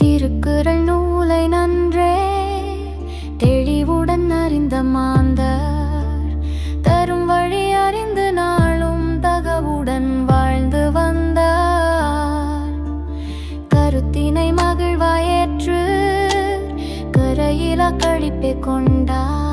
திருக்குறள் நூலை நன்றே. தெளிவுடன் அறிந்த மாந்தார் தரும் வழி அறிந்து நாளும் தகவுடன் வாழ்ந்து வந்தார். கருத்தினை மகிழ்வாயேற்று கரையில கழிப்பை கொண்டார்.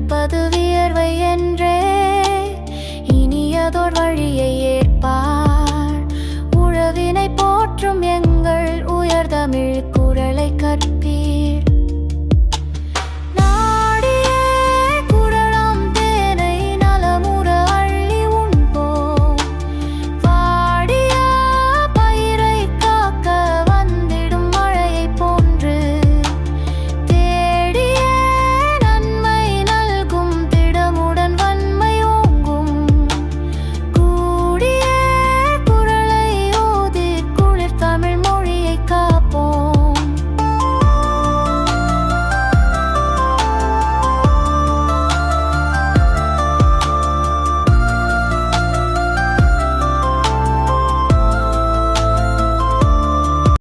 நடப்பது வியர்வை என்றே இனியதோர் வழியை ஏற்பார். உழவின